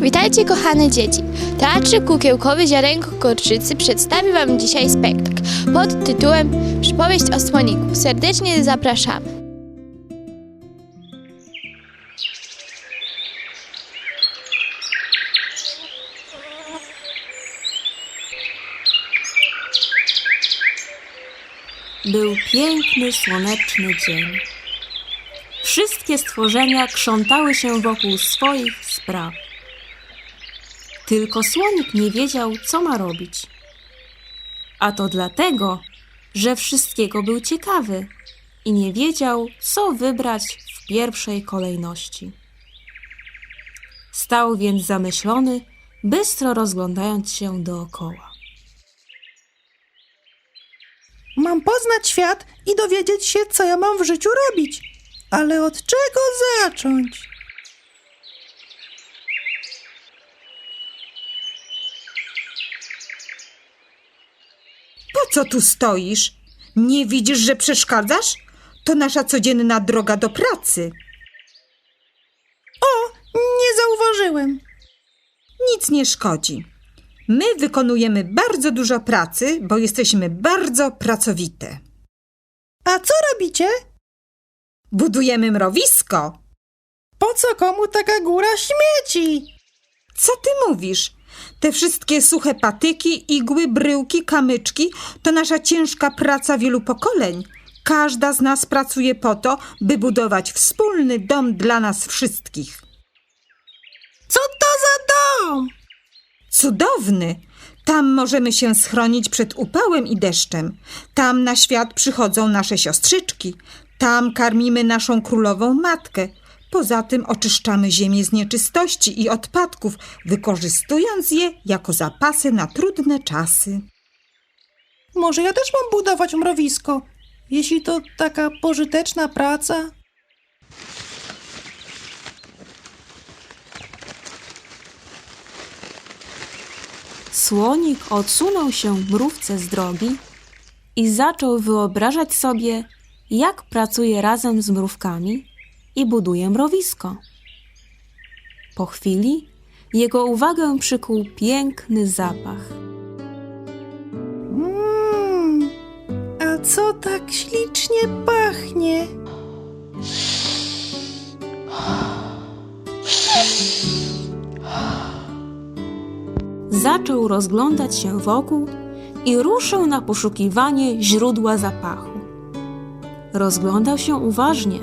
Witajcie kochane dzieci. Teatrze Kukiełkowy Ziarenko Korczycy przedstawi Wam dzisiaj spektakl pod tytułem Przypowieść o słoniku. Serdecznie zapraszamy. Był piękny, słoneczny dzień. Wszystkie stworzenia krzątały się wokół swoich spraw. Tylko słonik nie wiedział, co ma robić. A to dlatego, że wszystkiego był ciekawy i nie wiedział, co wybrać w pierwszej kolejności. Stał więc zamyślony, bystro rozglądając się dookoła. Mam poznać świat i dowiedzieć się, co ja mam w życiu robić. Ale od czego zacząć? Po co tu stoisz? Nie widzisz, że przeszkadzasz? To nasza codzienna droga do pracy. O, nie zauważyłem. Nic nie szkodzi. My wykonujemy bardzo dużo pracy, bo jesteśmy bardzo pracowite. A co robicie? Budujemy mrowisko. Po co komu taka góra śmieci? Co ty mówisz? Te wszystkie suche patyki, igły, bryłki, kamyczki to nasza ciężka praca wielu pokoleń. Każda z nas pracuje po to, by budować wspólny dom dla nas wszystkich. Co to za dom? Cudowny! Tam możemy się schronić przed upałem i deszczem. Tam na świat przychodzą nasze siostrzyczki. Tam karmimy naszą królową matkę. Poza tym oczyszczamy ziemię z nieczystości i odpadków, wykorzystując je jako zapasy na trudne czasy. Może ja też mam budować mrowisko, jeśli to taka pożyteczna praca? Słonik odsunął się mrówce z drogi i zaczął wyobrażać sobie, jak pracuje razem z mrówkami i buduje mrowisko. Po chwili jego uwagę przykuł piękny zapach. Mmm, a co tak ślicznie pachnie? Zaczął rozglądać się wokół i ruszył na poszukiwanie źródła zapachu. Rozglądał się uważnie,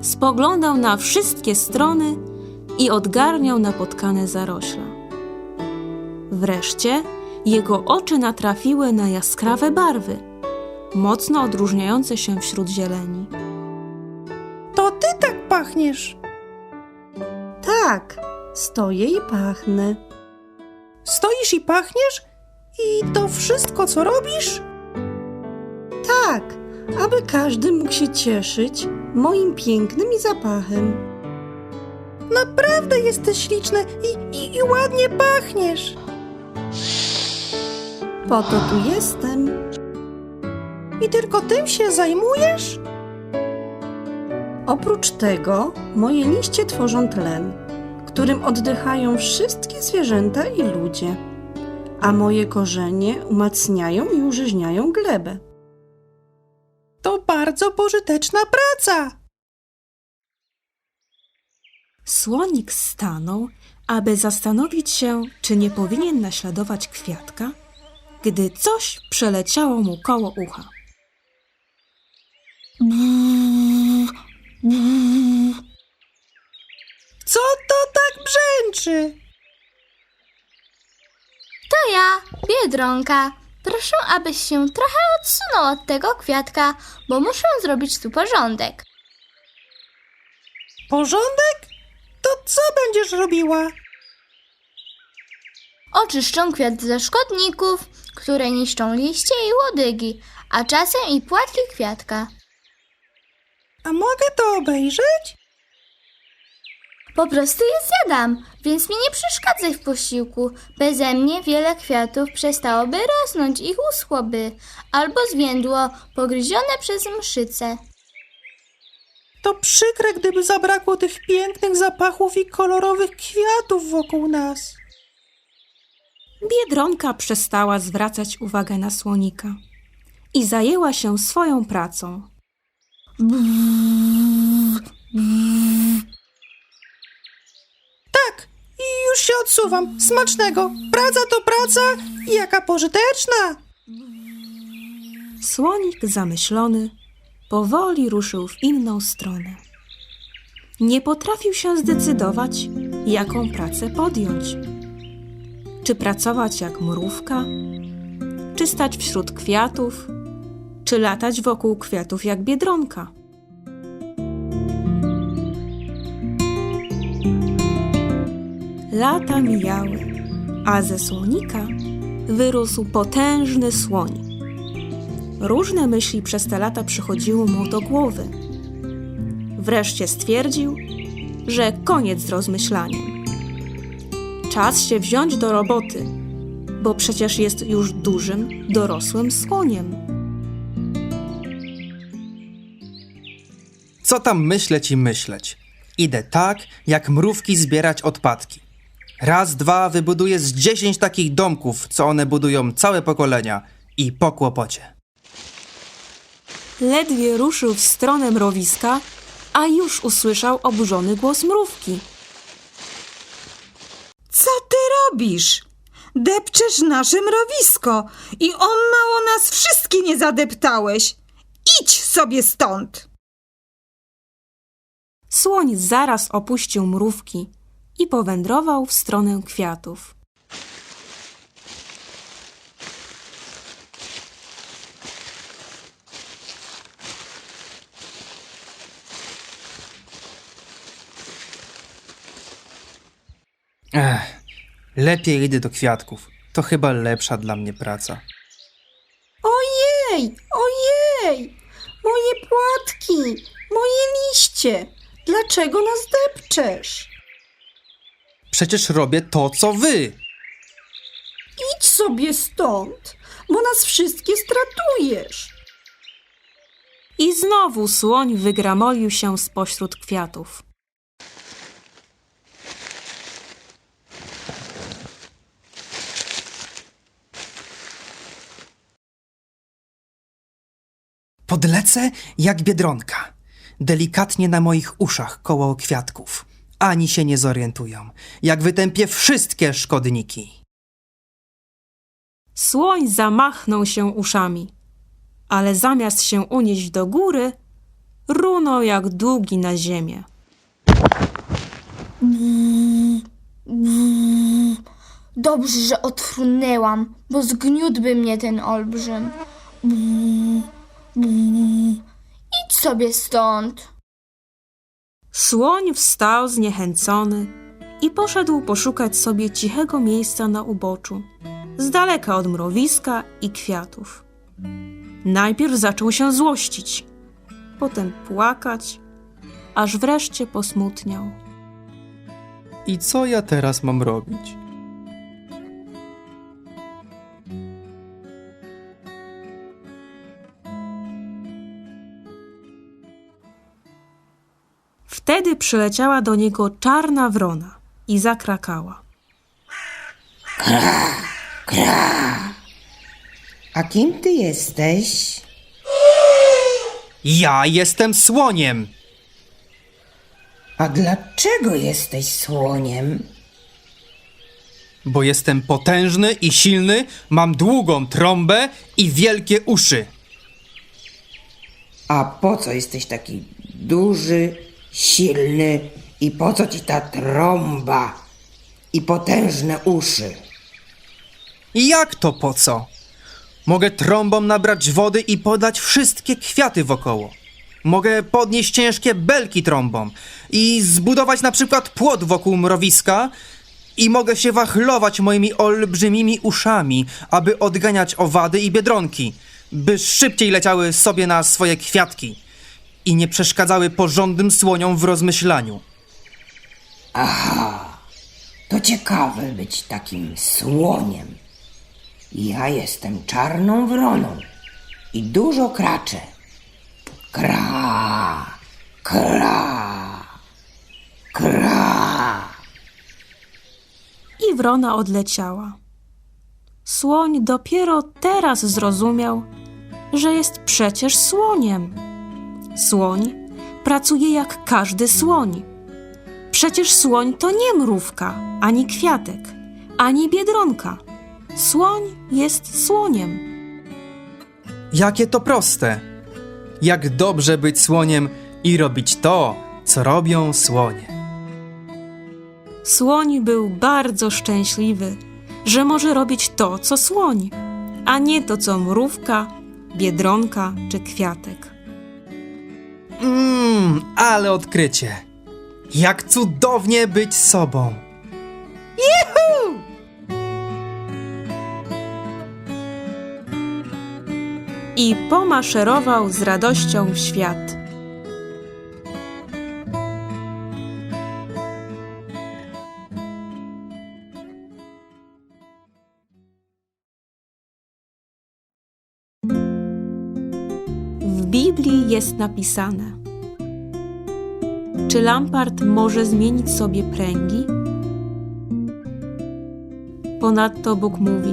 spoglądał na wszystkie strony i odgarniał napotkane zarośla. Wreszcie jego oczy natrafiły na jaskrawe barwy, mocno odróżniające się wśród zieleni. To ty tak pachniesz. Tak, stoję i pachnę. Stoisz i pachniesz? I to wszystko, co robisz? Tak, aby każdy mógł się cieszyć moim pięknym i zapachem. Naprawdę jesteś śliczny i, i, i ładnie pachniesz. Po to tu jestem. I tylko tym się zajmujesz? Oprócz tego moje liście tworzą tlen, którym oddychają wszystkie zwierzęta i ludzie, a moje korzenie umacniają i użyźniają glebę. Bardzo pożyteczna praca. Słonik stanął, aby zastanowić się, czy nie powinien naśladować kwiatka, gdy coś przeleciało mu koło ucha. Co to tak brzęczy? To ja, Biedronka. Proszę, abyś się trochę odsunął od tego kwiatka, bo muszę zrobić tu porządek. Porządek? To co będziesz robiła? Oczyszczą kwiat ze szkodników, które niszczą liście i łodygi, a czasem i płatki kwiatka. A mogę to obejrzeć? Po prostu je zjadam, więc mi nie przeszkadzaj w posiłku. Beze mnie wiele kwiatów przestałoby rosnąć i uschłoby, albo zwiędło, pogryzione przez mszyce. To przykre, gdyby zabrakło tych pięknych zapachów i kolorowych kwiatów wokół nas. Biedronka przestała zwracać uwagę na słonika i zajęła się swoją pracą. Tak, i już się odsuwam. Smacznego. Praca to praca jaka pożyteczna. Słonik zamyślony powoli ruszył w inną stronę. Nie potrafił się zdecydować, jaką pracę podjąć. Czy pracować jak mrówka, czy stać wśród kwiatów, czy latać wokół kwiatów jak biedronka. Lata mijały, a ze słonika wyrósł potężny słoń. Różne myśli przez te lata przychodziły mu do głowy. Wreszcie stwierdził, że koniec z rozmyślaniem. Czas się wziąć do roboty, bo przecież jest już dużym, dorosłym słoniem. Co tam myśleć i myśleć? Idę tak, jak mrówki zbierać odpadki. Raz, dwa, wybuduję z dziesięć takich domków, co one budują całe pokolenia. I po kłopocie. Ledwie ruszył w stronę mrowiska, a już usłyszał oburzony głos mrówki. Co ty robisz? Depczesz nasze mrowisko i o mało nas wszystkie nie zadeptałeś. Idź sobie stąd! Słoń zaraz opuścił mrówki i powędrował w stronę kwiatów. Ech, lepiej idę do kwiatków. To chyba lepsza dla mnie praca. Ojej, ojej! Moje płatki, moje liście. Dlaczego nas depczesz? Przecież robię to, co wy. Idź sobie stąd, bo nas wszystkie stratujesz. I znowu słoń wygramolił się spośród kwiatów. Podlecę jak biedronka. Delikatnie na moich uszach koło kwiatków. Ani się nie zorientują. Jak wytępię wszystkie szkodniki. Słoń zamachnął się uszami, ale zamiast się unieść do góry, runął jak długi na ziemię. Dobrze, że odfrunęłam, bo zgniótłby mnie ten olbrzym. Idź sobie stąd. Słoń wstał zniechęcony i poszedł poszukać sobie cichego miejsca na uboczu, z daleka od mrowiska i kwiatów. Najpierw zaczął się złościć, potem płakać, aż wreszcie posmutniał. I co ja teraz mam robić? Wtedy przyleciała do niego czarna wrona i zakrakała. A kim ty jesteś? Ja jestem słoniem. A dlaczego jesteś słoniem? Bo jestem potężny i silny, mam długą trąbę i wielkie uszy. A po co jesteś taki duży, silny i po co ci ta trąba i potężne uszy? Jak to po co? Mogę trąbą nabrać wody i podać wszystkie kwiaty wokoło. Mogę podnieść ciężkie belki trąbą i zbudować na przykład płot wokół mrowiska i mogę się wachlować moimi olbrzymimi uszami, aby odganiać owady i biedronki, by szybciej leciały sobie na swoje kwiatki i nie przeszkadzały porządnym słoniom w rozmyślaniu. To ciekawe być takim słoniem. Ja jestem czarną wroną i dużo kraczę. Kra, Kra! Kra! I wrona odleciała. Słoń dopiero teraz zrozumiał, że jest przecież słoniem. Słoń pracuje jak każdy słoń. Przecież słoń to nie mrówka, ani kwiatek, ani biedronka. Słoń jest słoniem. Jakie to proste! Jak dobrze być słoniem i robić to, co robią słonie. Słoń był bardzo szczęśliwy, że może robić to, co słoń, a nie to, co mrówka, biedronka czy kwiatek. Mmm, ale odkrycie! Jak cudownie być sobą! I pomaszerował z radością w świat. Biblii jest napisane: Czy Lampart może zmienić sobie pręgi? Ponadto Bóg mówi: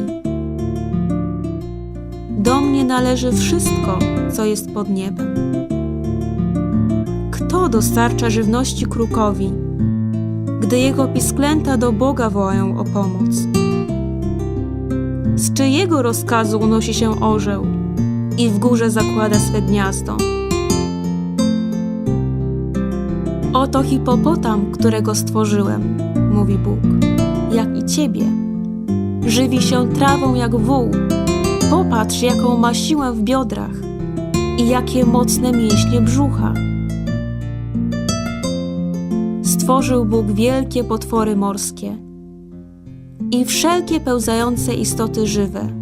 Do mnie należy wszystko, co jest pod niebem. Kto dostarcza żywności krukowi, gdy jego pisklęta do Boga wołają o pomoc? Z czyjego rozkazu unosi się orzeł i w górze zakłada swe gniazdo? Oto hipopotam, którego stworzyłem, mówi Bóg, jak i ciebie. Żywi się trawą jak wół. Popatrz, jaką ma siłę w biodrach i jakie mocne mięśnie brzucha. Stworzył Bóg wielkie potwory morskie i wszelkie pełzające istoty żywe.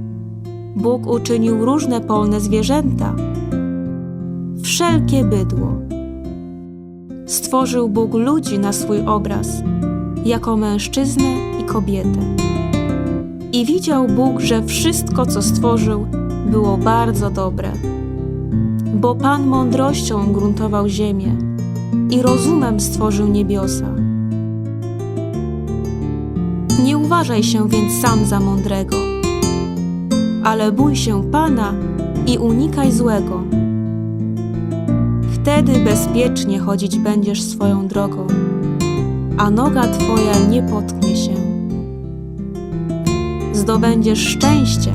Bóg uczynił różne polne zwierzęta, wszelkie bydło. Stworzył Bóg ludzi na swój obraz, jako mężczyznę i kobietę. I widział Bóg, że wszystko, co stworzył, było bardzo dobre. Bo Pan mądrością gruntował ziemię i rozumem stworzył niebiosa. Nie uważaj się więc sam za mądrego, ale bój się Pana i unikaj złego. Wtedy bezpiecznie chodzić będziesz swoją drogą, a noga Twoja nie potknie się. Zdobędziesz szczęście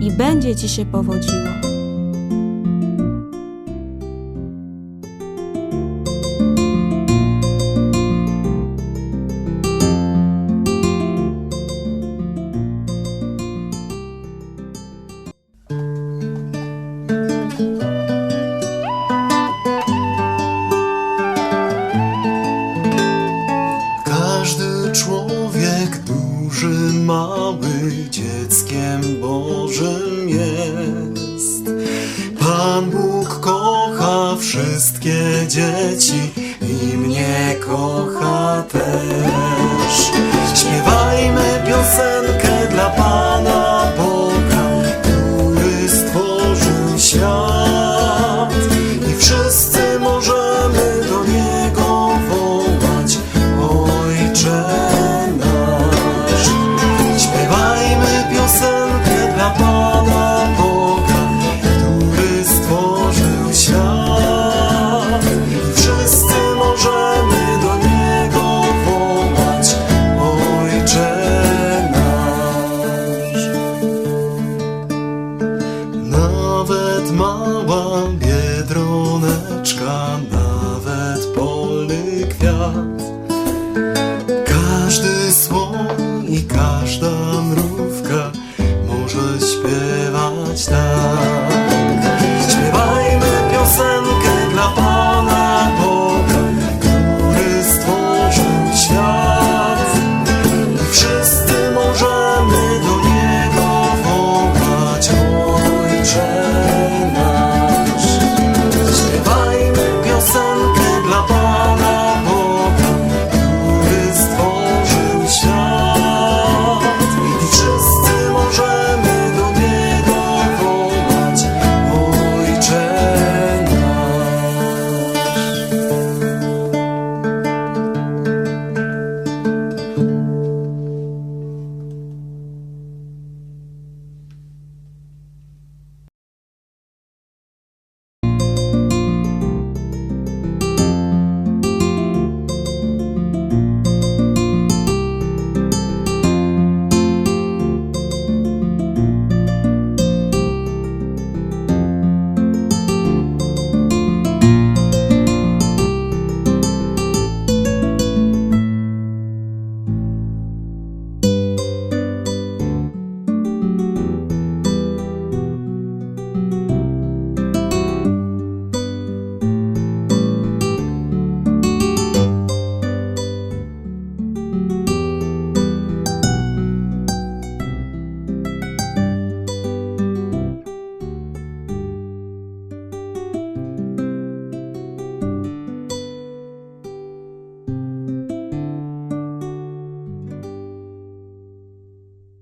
i będzie Ci się powodziło.